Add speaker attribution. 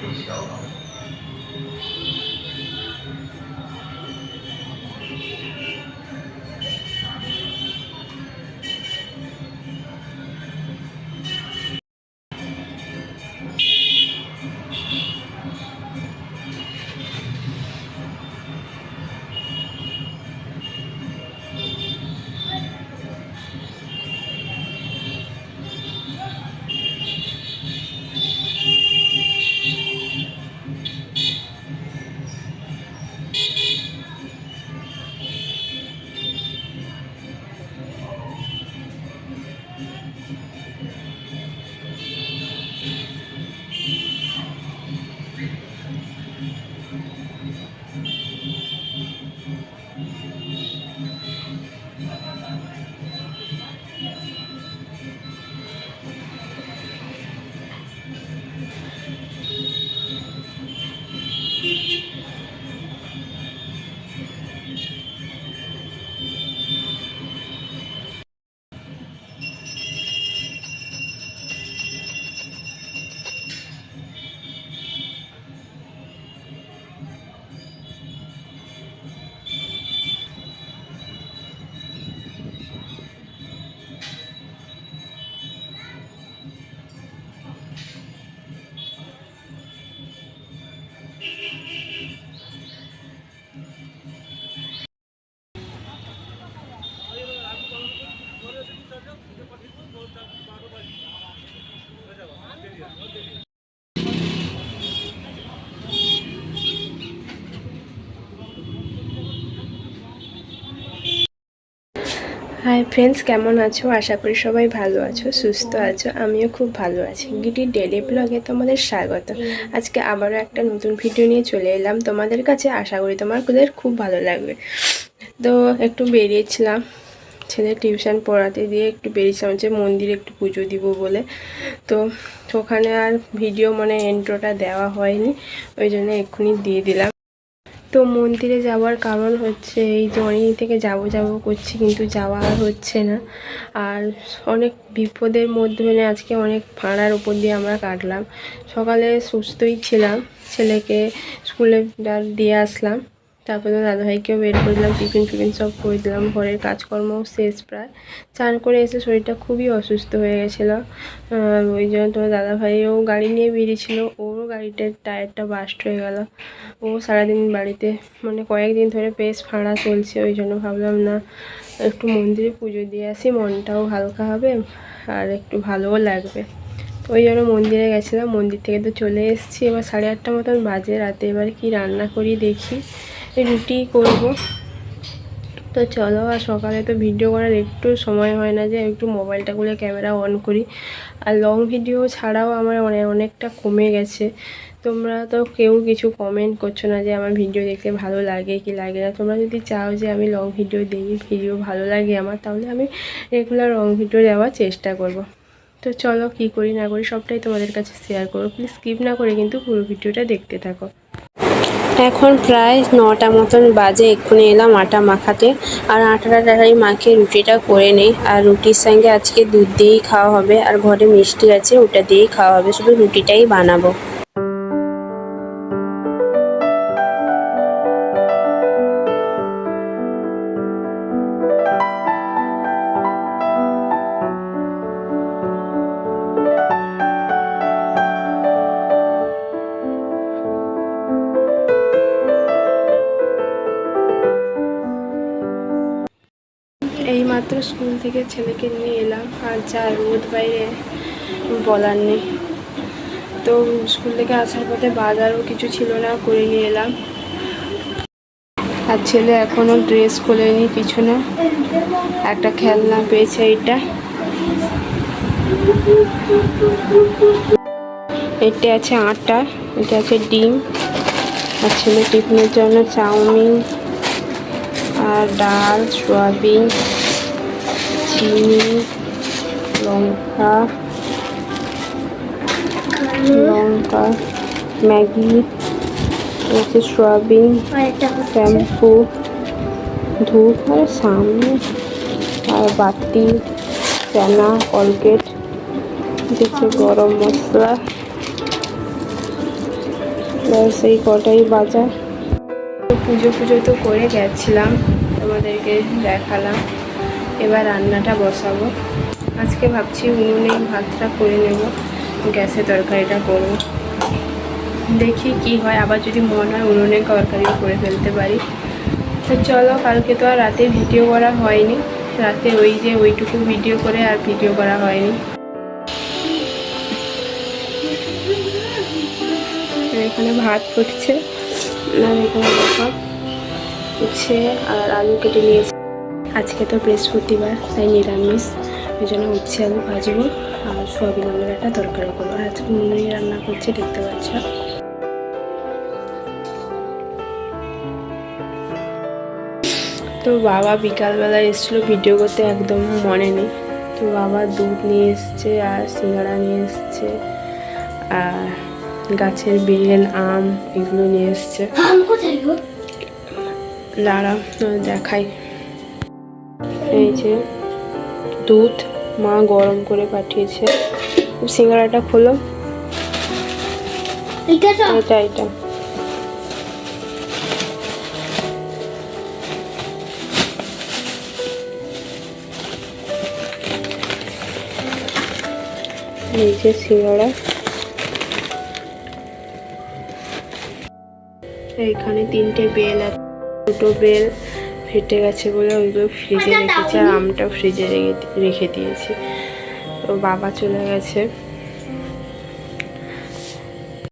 Speaker 1: please go home. Hi friends কেমন আছো? আশা করি সবাই ভালো আছো, সুস্থ আছো, আমিও খুব ভালো আছি। গিটি ডেলি ব্লগে তোমাদের স্বাগত। আজকে আবারও একটা নতুন ভিডিও নিয়ে চলে এলাম। তোমাদের কাছে আশা করি তোমাদের খুব ভালো লাগবে। তো একটু বেরিয়েছিলাম, ছেলে টিউশন পড়াতে দিয়ে একটু বেরিয়েছিলাম, যে মন্দিরে একটু পুজো দিব বলে। তো ওখানে আর ভিডিও মানে এন্ট্রোটা দেওয়া হয়নি, ওই জন্য এক্ষুনি দিয়ে দিলাম। তো মন্দিরে যাওয়ার কারণ হচ্ছে এই অনেকদিন থেকে যাব যাব করছি, কিন্তু যাওয়া আর হচ্ছে না। আর অনেক বিপদের মধ্যে মানে আজকে অনেক ভাঁড়ার উপর দিয়ে আমরা কাটলাম। সকালে সুস্থই ছিলাম, ছেলেকে স্কুলে দিয়ে আসলাম। তারপরে দাদাভাইকেও বের করে দিলাম টিফিন ফিফিন সব করে দিলাম, ঘরের কাজকর্ম শেষ প্রায়। চান করে এসে শরীরটা খুবই অসুস্থ হয়ে গেছিল। ওই জন্য তোমার দাদাভাইও গাড়ি নিয়ে বেরিয়েছিল, ওরও গাড়িটার টায়ারটা বাস্ট হয়ে গেল। ও সারাদিন বাড়িতে মানে কয়েকদিন ধরে বেশ ফাঁড়া চলছে, ওই জন্য ভাবলাম না, একটু মন্দিরে পুজো দিয়ে আসি, মনটাও হালকা হবে, আর একটু ভালোও লাগবে। ওই জন্য মন্দিরে গেছিলাম, মন্দির থেকে তো চলে এসেছি, এবার সাড়ে আটটা মতন বাজে, রাতে এবার কি রান্না করি দেখি। রুটি করব। তো চলো, আর সকালে তো ভিডিও করার একটু সময় হয় না যে একটু মোবাইলটা খুলে ক্যামেরা অন করি। আর লং ভিডিও ছাড়াও আমার অনেক অনেকটা কমে গেছে। তোমরা তো কেউ কিছু কমেন্ট করছ না যে আমার ভিডিও দেখতে ভালো লাগে কি লাগে না। তোমরা যদি চাও যে আমি লং ভিডিও দিই ভিডিও ভালো লাগে আমার, তাহলে আমি রেগুলার লং ভিডিও দেওয়ার চেষ্টা করব। তো চলো, কি করি না করি সবটাই তোমাদের কাছে শেয়ার করো প্লিজ স্কিপ না করে কিন্তু পুরো ভিডিওটা দেখতে থাকো। এখন প্রায় নটা মতন বাজে, এক্ষুনি এলাম আটা মাখাতে। আর আটাটা টাটাই মাখিয়ে রুটিটা করে নেই। আর রুটির সঙ্গে আজকে দুধ দিয়েই খাওয়া হবে। আর ঘরে মিষ্টি আছে, ওটা দিয়েই খাওয়া হবে। শুধু রুটিটাই বানাবো। মাত্র স্কুল থেকে ছেলেকে নিয়ে এলাম, আর যা রোদ বাইরে বলার নেই। তো স্কুল থেকে আসার পথে বাজারও কিছু ছিল না, করে নিয়ে এলাম। আর ছেলে এখনও ড্রেস খোলেনি কিছু না একটা খেলনা পেয়েছে এইটা। এটা আছে আটা, এটা আছে ডিম। আর ছেলে টিফিনের জন্য চাউমিন আর ডাল, সয়াবিন। চিনি লঙ্কা লঙ্কা ম্যাগি হচ্ছে সয়াবিন, শ্যাম্পু, ধূপ, আর সামনে, আর বাটি, চানা, কলগেট, দিচ্ছে গরম মশলা। এই কটাই বাজার। পুজো পুজো তো করে গেছিলাম, তোমাদেরকে দেখালাম। এবার রান্নাটা বসাবো। আজকে ভাবছি উনুনে ভাতটা করে নেব, গ্যাসে তরকারিটা করব। দেখি কি হয়, আবার যদি মনে হয় উনুনে তরকারিও করে ফেলতে পারি। তো চলো, কালকে তো আর রাতে ভিডিও করা হয়নি। রাতে ওই যে ওইটুকু ভিডিও করে আর ভিডিও করা হয়নি। এখানে ভাত ফুটছে, আর এখানে দেখো উচ্ছে আর আলু কেটে নিয়েছি। আজকে তো বৃহস্পতিবার তাই নিরামিষ। ওই জন্য উচ্ছে আলু ভাজবো আর সোয়াবিন আলুর একটা তরকারি করব। আর আজকে মুড়ি রান্না করছে দেখতে পাচ্ছ। তো বাবা বিকালবেলা এসেছিল ভিডিও করতে একদম মনে নেই। তো বাবা দুধ নিয়ে এসছে আর সিঙ্গাড়া নিয়ে এসছে আর গাছের বেল আম এগুলো নিয়ে এসছে।
Speaker 2: কোথায়
Speaker 1: দেখাই। এই যে দুধ মা গরম করে পাঠিয়েছে। সিঙ্গারাটা খোলো।
Speaker 2: এটা তো।
Speaker 1: এটা এই যে সিঙ্গাড়া এইখানে তিনটে বেল আছে দুটো বেল। ফেটে গেছে বলে ওইগুলো ফ্রিজে রেখেছে আর আমটাও ফ্রিজে রেখে রেখে দিয়েছি। তো বাবা চলে গেছে।